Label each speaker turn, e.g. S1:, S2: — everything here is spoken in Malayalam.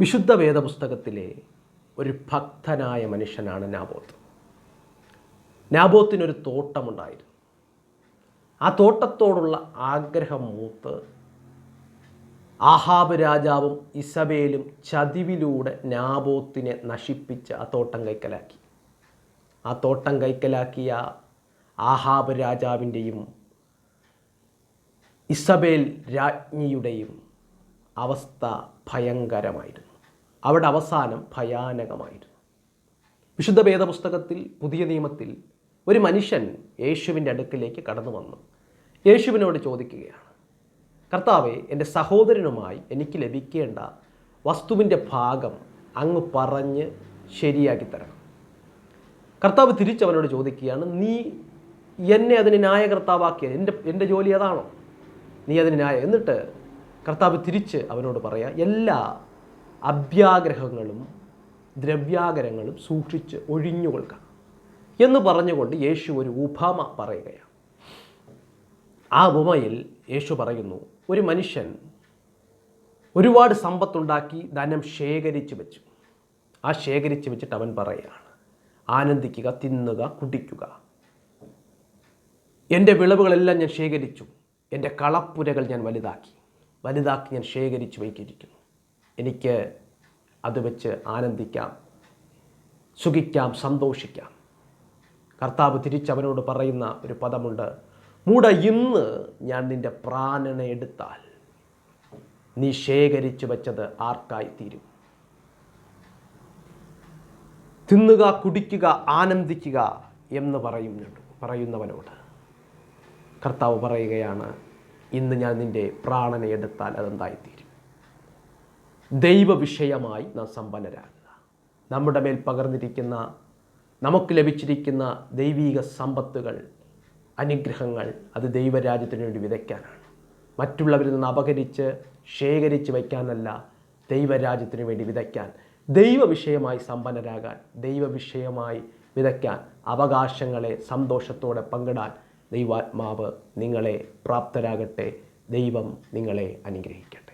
S1: വിശുദ്ധ വേദപുസ്തകത്തിലെ ഒരു ഭക്തനായ മനുഷ്യനാണ് നാബോത്ത്. നാബോത്തിനൊരു തോട്ടമുണ്ടായിരുന്നു. ആ തോട്ടത്തോടുള്ള ആഗ്രഹം മൂത്ത് ആഹാബ് രാജാവും ഇസബേലും ചതിവിലൂടെ നാബോത്തിനെ നശിപ്പിച്ച് ആ തോട്ടം കൈക്കലാക്കി. ആ തോട്ടം കൈക്കലാക്കിയ ആഹാബ് രാജാവിന്റെയും ഇസബേൽ രാജ്ഞിയുടെയും അവസ്ഥ ഭയങ്കരമായിരുന്നു. അവിടെ അവസാനം ഭയാനകമായിരുന്നു. വിശുദ്ധ വേദപുസ്തകത്തിൽ പുതിയ നിയമത്തിൽ ഒരു മനുഷ്യൻ യേശുവിന്റെ അടുക്കിലേക്ക് കടന്നു വന്നു. യേശുവിനോട് ചോദിക്കുകയാണ് കർത്താവെ എന്റെ സഹോദരനുമായി എനിക്ക് ലഭിക്കേണ്ട വസ്തുവിന്റെ ഭാഗം അങ്ങ് പറഞ്ഞ് ശരിയാക്കി തരണം. കർത്താവ് തിരിച്ചവനോട് ചോദിക്കുകയാണ് നീ എന്നെ അതിന് ന്യായകർത്താവാക്കിയത്? എന്റെ എന്റെ ജോലി അതാണോ? നീ അതിന് ന്യായം? എന്നിട്ട് കർത്താവ് തിരിച്ച് അവനോട് പറയാ എല്ലാ അഭ്യാഗ്രഹങ്ങളും ദ്രവ്യാഗ്രഹങ്ങളും സൂക്ഷിച്ച് ഒഴിഞ്ഞു ഒഴിഞ്ഞുകൊള്ളുക എന്ന് പറഞ്ഞുകൊണ്ട് യേശു ഒരു ഉപമ പറയുകയാണ് ആ ഉപമയിൽ യേശു പറയുന്നു ഒരു മനുഷ്യൻ ഒരുപാട് സമ്പത്തുണ്ടാക്കി ധനം ശേഖരിച്ച് വെച്ചു. ആ ശേഖരിച്ച് വെച്ചിട്ട് അവൻ പറയുകയാണ് ആനന്ദിക്കുക തിന്നുക കുടിക്കുക. എന്റെ വിളവുകളെല്ലാം ഞാൻ ശേഖരിച്ചു. എന്റെ കളപ്പുരകൾ ഞാൻ വലുതാക്കി. വലുതാക്കി ഞാൻ ശേഖരിച്ചു വയ്ക്കിയിരിക്കുന്നു എനിക്ക് അത് വെച്ച് ആനന്ദിക്കാം സുഖിക്കാം സന്തോഷിക്കാം. കർത്താവ് തിരിച്ചവനോട് പറയുന്ന ഒരു പദമുണ്ട് മൂട ഇന്ന് ഞാൻ നിന്റെ പ്രാണനെ എടുത്താൽ നീ ശേഖരിച്ചു വെച്ചത് ആർക്കായി തീരും തിന്നുക കുടിക്കുക ആനന്ദിക്കുക എന്ന് പറയുന്നുണ്ട് പറയുന്നവനോട്. കർത്താവ് പറയുകയാണ് ഇന്ന് ഞാൻ നിന്റെ പ്രാണനെ എടുത്താൽ അതെന്തായിത്തീരും? ദൈവവിഷയമായി നാം സമ്പന്നരാകുക. നമ്മുടെ മേൽ പകർന്നിരിക്കുന്ന നമുക്ക് ലഭിച്ചിരിക്കുന്ന ദൈവീക സമ്പത്തുകൾ അനുഗ്രഹങ്ങൾ അത് ദൈവരാജ്യത്തിന് വേണ്ടി വിതയ്ക്കാനാണ്. മറ്റുള്ളവരിൽ നിന്ന് അപകരിച്ച് ശേഖരിച്ച് വയ്ക്കാനല്ല ദൈവരാജ്യത്തിന് വേണ്ടി വിതയ്ക്കാൻ. ദൈവവിഷയമായി സമ്പന്നരാകാൻ ദൈവവിഷയമായി വിതയ്ക്കാൻ അവകാശങ്ങളെ സന്തോഷത്തോടെ പങ്കിടാൻ ദൈവാത്മാവ് നിങ്ങളെ പ്രാപ്തരാകട്ടെ. ദൈവം നിങ്ങളെ അനുഗ്രഹിക്കട്ടെ.